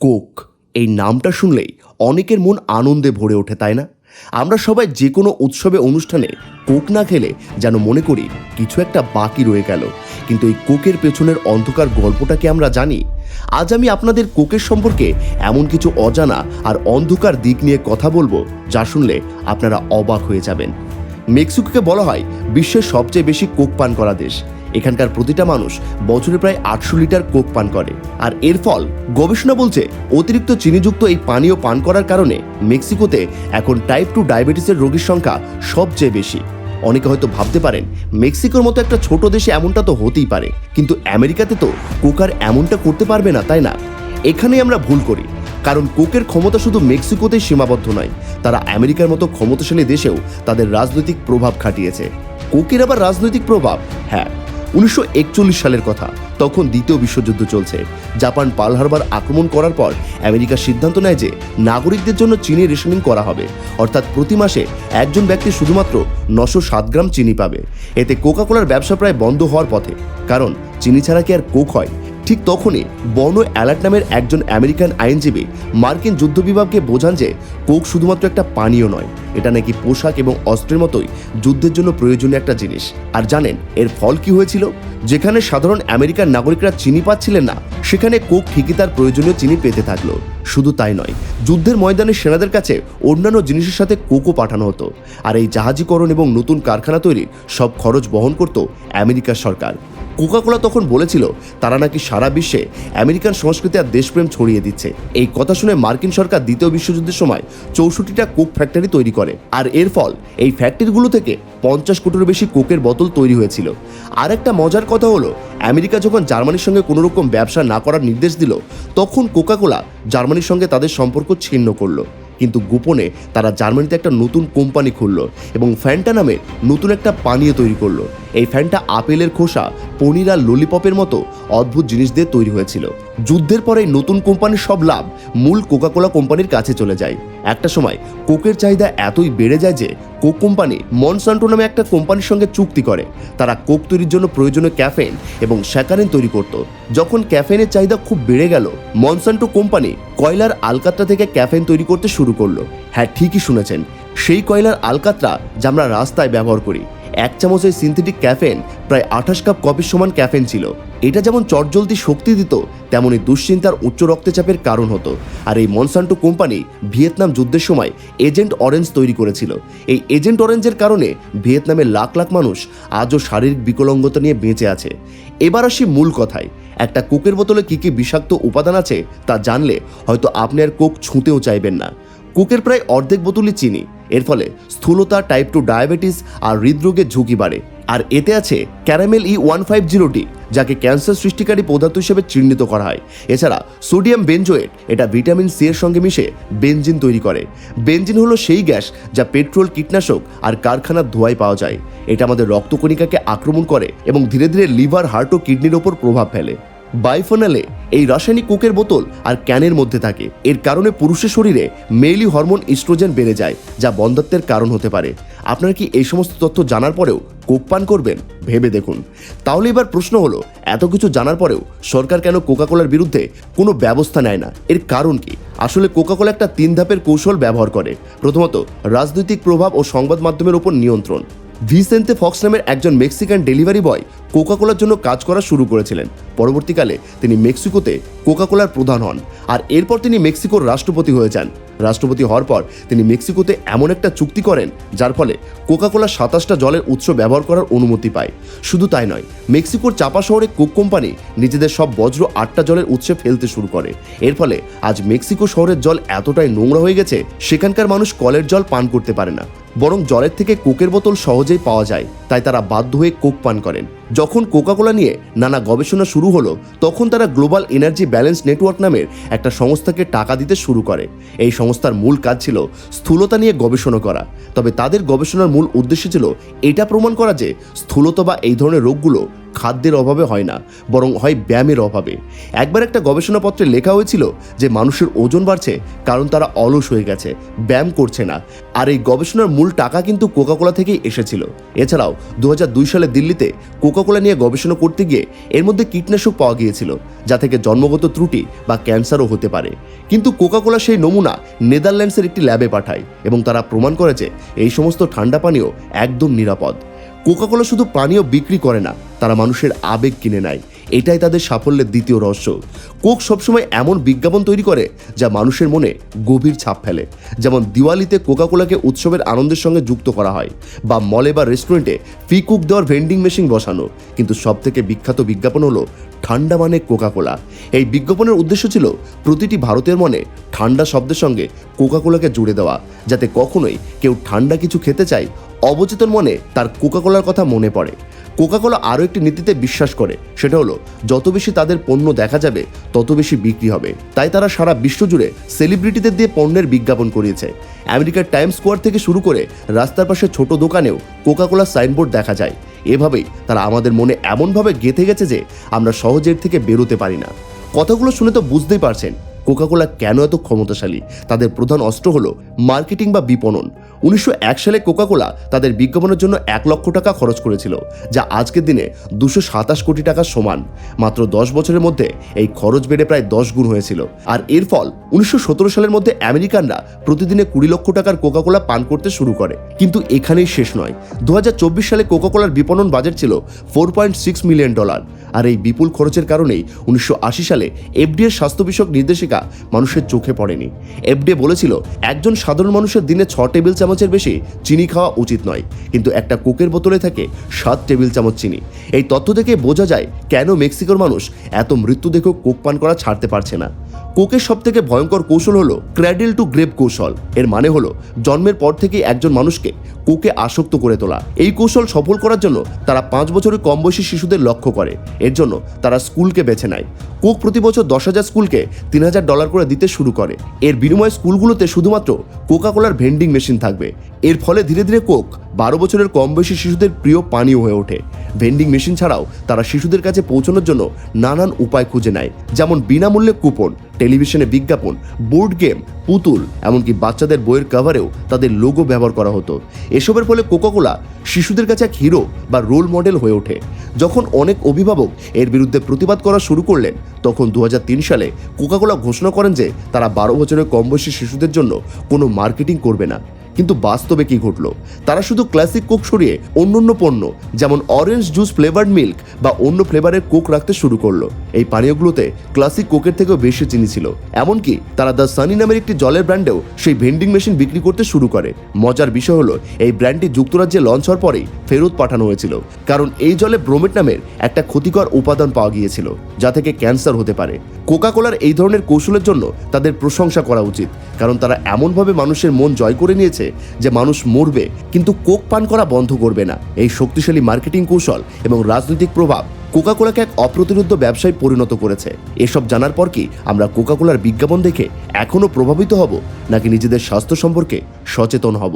Coke. এই নামটা শুনলেই অনেকের মন আনন্দে ভরে ওঠে, তাই না? আমরা সবাই যে কোনো উৎসবে, অনুষ্ঠানে কোক না খেলে যেন মনে করি কিছু একটা বাকি রয়ে গেল। কিন্তু এই কোকের পেছনের অন্ধকার গল্পটা কি আমরা জানি? আজ আমি আপনাদের কোকের সম্পর্কে এমন কিছু অজানা আর অন্ধকার দিক নিয়ে কথা বলব, যা শুনলে আপনারা অবাক হয়ে যাবেন। মেক্সিকোকে বলা হয় বিশ্বের সবচেয়ে বেশি কোক পান করা দেশ। এখানকার প্রতিটা মানুষ বছরে প্রায় আটশো লিটার কোক পান করে। আর এর ফল, গবেষণা বলছে অতিরিক্ত চিনিযুক্ত এই পানীয় পান করার কারণে মেক্সিকোতে এখন টাইপ টু ডায়াবেটিসের রোগীর সংখ্যা সবচেয়ে বেশি। অনেকে হয়তো ভাবতে পারেন, মেক্সিকোর মতো একটা ছোট দেশে এমনটা তো হতেই পারে। কিন্তু আমেরিকাতে তো কোকার এমনটা করতে পারবে না, তাই না? এখানে আমরা ভুল করি। কারণ কোকের ক্ষমতা শুধু মেক্সিকোতেই সীমাবদ্ধ নয়, তারা আমেরিকার মতো ক্ষমতাশালী দেশেও তাদের রাজনৈতিক প্রভাব খাটিয়েছে। কোকের আবার রাজনৈতিক প্রভাব? হ্যাঁ উনিশশো একচল্লিশ সালের কথা। তখন দ্বিতীয় বিশ্বযুদ্ধ চলছে। জাপান পাল হারবার আক্রমণ করার পর আমেরিকা সিদ্ধান্ত নেয় যে নাগরিকদের জন্য চিনি রেশনিং করা হবে। অর্থাৎ প্রতি মাসে একজন ব্যক্তি শুধুমাত্র নশো সাত গ্রাম চিনি পাবে। এতে কোকাকোলার ব্যবসা প্রায় বন্ধ হওয়ার পথে। কারণ চিনি ছাড়া কি আর কোক হয়? ঠিক তখনই বর্ণ অ্যালার্ট নামের একজন আমেরিকান আইনজীবী মার্কিন যুদ্ধ বিভাগকে বোঝান যে কোক শুধুমাত্র একটা পানীয় নয়, এটা নাকি পোশাক এবং অস্ত্রের মতোই যুদ্ধের জন্য প্রয়োজনীয় একটা জিনিস। আর জানেন, এর ফল কি হয়েছিল? যেখানে সাধারণ আমেরিকান নাগরিকরা চিনি পাচ্ছিলেন না, সেখানে কোক ঠিকই তার প্রয়োজনীয় চিনি পেতে থাকল। শুধু তাই নয়, যুদ্ধের ময়দানে সেনাদের কাছে অন্যান্য জিনিসের সাথে কোকও পাঠানো হতো। আর এই জাহাজীকরণ এবং নতুন কারখানা তৈরির সব খরচ বহন করত আমেরিকার সরকার। কোকাকোলা তখন বলেছিল, তারা নাকি সারা বিশ্বে আমেরিকান সংস্কৃতি আর দেশপ্রেম ছড়িয়ে দিচ্ছে। এই কথা শুনে মার্কিন সরকার দ্বিতীয় বিশ্বযুদ্ধের সময় চৌষট্টিটা কোক ফ্যাক্টরি তৈরি করে। আর এর ফল, এই ফ্যাক্টরিগুলো থেকে পঞ্চাশ কোটির বেশি কোকের বোতল তৈরি হয়েছিল। আর একটা মজার কথা হলো, আমেরিকা যখন জার্মানির সঙ্গে কোনো রকম ব্যবসা না করার নির্দেশ দিল, তখন কোকাকোলা জার্মানির সঙ্গে তাদের সম্পর্ক ছিন্ন করল। কিন্তু গোপনে তারা জার্মানিতে একটা নতুন কোম্পানি খুললো এবং ফ্যান্টা নামে নতুন একটা পানীয় তৈরি করল। এই ফ্যানটা আপেলের খোসা, পনির আর ললিপপের মতো অদ্ভুত জিনিস দিয়ে তৈরি হয়েছিল। যুদ্ধের পরে নতুন কোম্পানির সব লাভ মূল কোকাকোলা কোম্পানির কাছে চলে যায়। একটা সময় কোকের চাহিদা এতই বেড়ে যায় যে কোক কোম্পানি মনসান্টো নামে একটা কোম্পানির সঙ্গে চুক্তি করে। তারা কোক তৈরির জন্য প্রয়োজনীয় ক্যাফেন এবং স্যাকারিন তৈরি করত। যখন ক্যাফেনের চাহিদা খুব বেড়ে গেল, মনসান্টো কোম্পানি কয়লার আলকাত্রা থেকে ক্যাফেন তৈরি করতে শুরু করল। হ্যাঁ ঠিকই শুনেছেন। সেই কয়লার আলকাত্রা যা আমরা রাস্তায় ব্যবহার করি। এক চামচের সিনথেটিক ক্যাফেন প্রায় আঠাশ কাপ কফির সমান ক্যাফেন ছিল। এটা যেমন চটজলদি শক্তি দিত, তেমনি দুশ্চিন্তার উচ্চ রক্তচাপের কারণ হতো। আর এই মনসান্টো কোম্পানি ভিয়েতনাম যুদ্ধের সময় এজেন্ট অরেঞ্জ তৈরি করেছিল। এই এজেন্ট অরেঞ্জের কারণে ভিয়েতনামের লাখ লাখ মানুষ আজও শারীরিক বিকলঙ্গতা নিয়ে বেঁচে আছে। এবার আসি মূল কথায়। একটা কোকের বোতলে কী কী বিষাক্ত উপাদান আছে তা জানলে হয়তো আপনি আর কোক ছুঁতেও চাইবেন না। কোকের প্রায় অর্ধেক বোতলই চিনি। এর ফলে স্থূলতা টাইপ টু ডায়াবেটিস আর হৃদরোগের ঝুঁকি বাড়ে। আর এতে আছে ক্যারামেল ই ওয়ান ফাইভ জিরোটি যাকে ক্যান্সার সৃষ্টিকারী পদার্থ হিসেবে চিহ্নিত করা হয়। এছাড়া সোডিয়াম বেনজোয়েট এটা ভিটামিন সি এর সঙ্গে মিশে বেঞ্জিন তৈরি করে। বেঞ্জিন হলো সেই গ্যাস যা পেট্রোল কীটনাশক আর কারখানার ধোঁয়ায় পাওয়া যায়। এটা আমাদের রক্তকণিকাকে আক্রমণ করে এবং ধীরে ধীরে লিভার হার্ট ও কিডনির ওপর প্রভাব ফেলে। বাইফোনালে এই রাসায়নিক কোকের বোতল আর ক্যানের মধ্যে থাকে। এর কারণে পুরুষের শরীরে মেইলি হরমোন ইস্ট্রোজেন বেড়ে যায়, যা বন্ধত্বের কারণ হতে পারে। আপনারা কি এই সমস্ত তথ্য জানার পরেও কোক পান করবেন? ভেবে দেখুন। তাহলে এবার প্রশ্ন হলো, এত কিছু জানার পরেও সরকার কেন কোকাকোলার বিরুদ্ধে কোনো ব্যবস্থা নেয় না? এর কারণ কি? আসলে কোকাকোলা একটা তিন ধাপের কৌশল ব্যবহার করে। প্রথমত, রাজনৈতিক প্রভাব ও সংবাদ মাধ্যমের উপর নিয়ন্ত্রণ। ভিসেন্তে ফক্স নামের একজন মেক্সিকান ডেলিভারি বয় কোকাকোলার জন্য কাজ করা শুরু করেছিলেন। পরবর্তীকালে তিনি মেক্সিকোতে কোকাকোলার প্রধান হন, আর এরপর তিনি মেক্সিকোর রাষ্ট্রপতি হয়ে যান। রাষ্ট্রপতি হওয়ার পর তিনি মেক্সিকোতে এমন একটা চুক্তি করেন, যার ফলে কোকাকোলা সাতাশটা জলের উৎস ব্যবহার করার অনুমতি পায়। শুধু তাই নয়, মেক্সিকোর চাপা শহরে কোক কোম্পানি নিজেদের সব বজ্র আটটা জলের উৎসে ফেলতে শুরু করে। এর ফলে আজ মেক্সিকো শহরের জল এতটাই নোংরা হয়ে গেছে, সেখানকার মানুষ কলের জল পান করতে পারে না। বরং জলের থেকে কোকের বোতল সহজেই পাওয়া যায়, তাই তারা বাধ্য হয়ে কোক পান করেন। যখন কোকাকোলা নিয়ে নানা গবেষণা শুরু হলো, তখন তারা গ্লোবাল এনার্জি ব্যালেন্স নেটওয়ার্ক নামের একটা সংস্থাকে টাকা দিতে শুরু করে। এই সংস্থার মূল কাজ ছিল স্থূলতা নিয়ে গবেষণা করা। তবে তাদের গবেষণার মূল উদ্দেশ্য ছিল এটা প্রমাণ করা যে স্থূলতা বা এই ধরনের রোগগুলো খাদ্যের অভাবে হয় না, বরং হয় ব্যায়ামের অভাবে। একবার একটা গবেষণাপত্রে লেখা হয়েছিল যে মানুষের ওজন বাড়ছে কারণ তারা অলস হয়ে গেছে, ব্যায়াম করছে না। আর এই গবেষণার মূল টাকা কিন্তু কোকাকোলা থেকেই এসেছিল। এছাড়াও দু হাজার দুই সালে দিল্লিতে কোকাকোলা নিয়ে গবেষণা করতে গিয়ে এর মধ্যে কীটনাশক পাওয়া গিয়েছিল, যা থেকে জন্মগত ত্রুটি বা ক্যান্সারও হতে পারে। কিন্তু কোকাকোলা সেই নমুনা নেদারল্যান্ডসের একটি ল্যাবে পাঠায় এবং তারা প্রমাণ করে যে এই সমস্ত ঠান্ডা পানীয় একদম নিরাপদ। কোকাকোলা শুধু পানীয় বিক্রি করে না তারা মানুষের আবেগ কিনে নেয়। এটাই তাদের সাফল্যের দ্বিতীয় রহস্য। কোক সবসময় এমন বিজ্ঞাপন তৈরি করে যা মানুষের মনে গভীর ছাপ ফেলে। যেমন দিওয়ালিতে কোকাকোলাকে উৎসবের আনন্দের সঙ্গে যুক্ত করা হয় বা মলে বা রেস্টুরেন্টে ফি কুক দেওয়ার ভেন্ডিং মেশিন বসানো। কিন্তু সবথেকে বিখ্যাত বিজ্ঞাপন হলো ঠান্ডা মানে কোকাকোলা। এই বিজ্ঞাপনের উদ্দেশ্য ছিল প্রতিটি ভারতের মনে ঠান্ডা শব্দের সঙ্গে কোকাকোলাকে জুড়ে দেওয়া, যাতে কখনোই কেউ ঠান্ডা কিছু খেতে চায়, অবচেতন মনে তার কোকাকোলার কথা মনে পড়ে। কোকাকোলা আরও একটি নীতিতে বিশ্বাস করে, সেটা হলো, যত বেশি তাদের পণ্য দেখা যাবে, তত বেশি বিক্রি হবে। তাই তারা সারা বিশ্ব জুড়ে সেলিব্রিটিদের দিয়ে পণ্যের বিজ্ঞাপন করিয়েছে। আমেরিকার টাইম স্কোয়ার থেকে শুরু করে রাস্তার পাশে ছোট দোকানেও কোকাকোলার সাইনবোর্ড দেখা যায়। এভাবেই তারা আমাদের মনে এমনভাবে গেঁথে গেছে যে আমরা সহজের থেকে বেরোতে পারি না। কথাগুলো শুনে তো বুঝতেই পারছেন কোকাকোলা কেন এত ক্ষমতাশালী? তাদের প্রধান অস্ত্র হলো মার্কেটিং বা বিপণন। উনিশশো এক সালে কোকাকোলা তাদের বিজ্ঞাপনের জন্য এক লক্ষ টাকা খরচ করেছিল, যা আজকের দিনে দুশো সাতাশ কোটি টাকার সমান। মাত্র দশ বছরের মধ্যে এই খরচ বেড়ে প্রায় দশ গুণ হয়েছিল। আর এর ফল, উনিশশো সতেরো সালের মধ্যে আমেরিকানরা প্রতিদিনে কুড়ি লক্ষ টাকার কোকাকোলা পান করতে শুরু করে। কিন্তু এখানেই শেষ নয়। দু সালে কোকাকোলার বিপণন বাজেট ছিল four point six million dollar. আর এই বিপুল খরচের কারণেই উনিশশো আশি সালে এফডিএর স্বাস্থ্য বিষয়ক নির্দেশিকা মানুষের চোখে পড়েনি। এফডিএ বলেছিল, একজন সাধারণ মানুষের দিনে ছ টেবিল চামচের বেশি চিনি খাওয়া উচিত নয়, কিন্তু একটা কোকের বোতলে থাকে সাত টেবিল চামচ চিনি। এই তথ্য থেকে বোঝা যায় কেন মেক্সিকোর মানুষ এত মৃত্যু দেখেও কোক পান করা ছাড়তে পারছে না। কোকের সব থেকে ভয়ঙ্কর কৌশল হলো ক্র্যাডেল টু গ্রেপ কৌশল। এর মানে হলো, জন্মের পর থেকেই একজন মানুষকে কোকে আসক্ত করে তোলা। এই কৌশল সফল করার জন্য তারা পাঁচ বছরের কম বয়সী শিশুদের লক্ষ্য করে। এর জন্য তারা স্কুলকে বেছে নেয়। কোক প্রতি বছর দশ হাজার স্কুলকে তিন হাজার ডলার করে দিতে শুরু করে। এর বিনিময়ে স্কুলগুলোতে শুধুমাত্র কোকা কোলার ভেন্ডিং মেশিন থাকবে। এর ফলে ধীরে ধীরে কোক বারো বছরের কম বয়সী শিশুদের প্রিয় পানীয় হয়ে ওঠে। ভেন্ডিং মেশিন ছাড়াও তারা শিশুদের কাছে পৌঁছানোর জন্য নানান উপায় খুঁজে নেয়। যেমন বিনামূল্যে কুপন, টেলিভিশনে বিজ্ঞাপন, বোর্ড গেম পুতুল, এমনকি বাচ্চাদের বইয়ের কাভারেও তাদের লোগো ব্যবহার করা হতো। এসবের ফলে কোকাকোলা শিশুদের কাছে এক হিরো বা রোল মডেল হয়ে ওঠে। যখন অনেক অভিভাবক এর বিরুদ্ধে প্রতিবাদ করা শুরু করলেন, তখন দু হাজার তিন সালে কোকাকোলা ঘোষণা করেন যে তারা বারো বছরের কম বয়সী শিশুদের জন্য কোনো মার্কেটিং করবে না। কিন্তু বাস্তবে কি ঘটলো? তারা শুধু ক্লাসিক কোক সরিয়ে অন্য অন্য পণ্য, যেমন অরেঞ্জ জুস ফ্লেভার্ড মিল্ক বা অন্য ফ্লেভারের কোক রাখতে শুরু করল। এই পানীয়গুলোতে ক্লাসিক কোকের থেকেও বেশি চিনি ছিল। এমনকি তারা দ্য সানি নামের একটি জলের ব্র্যান্ডেও সেই ভেন্ডিং মেশিন বিক্রি করতে শুরু করে। মজার বিষয় হলো, এই ব্র্যান্ডটি যুক্তরাজ্যে লঞ্চ হওয়ার পরেই ফেরত পাঠানো হয়েছিল। কারণ এই জলে ব্রোমেট নামের একটা ক্ষতিকর উপাদান পাওয়া গিয়েছিল, যা থেকে ক্যান্সার হতে পারে। কোকাকোলার এই ধরনের কৌশলের জন্য তাদের প্রশংসা করা উচিত, কারণ তারা এমনভাবে মানুষের মন জয় করে নিয়েছে যে মানুষ মরবে, কিন্তু কোক পান করা বন্ধ করবে না। এই শক্তিশালী মার্কেটিং কৌশল এবং রাজনৈতিক প্রভাব কোকাকোলাকে এক অপ্রতিরোধ ব্যবসায় পরিণত করেছে। এসব জানার পর কি আমরা কোকাকোলার বিজ্ঞাপন দেখে এখনও প্রভাবিত হব, নাকি নিজেদের স্বাস্থ্য সম্পর্কে সচেতন হব?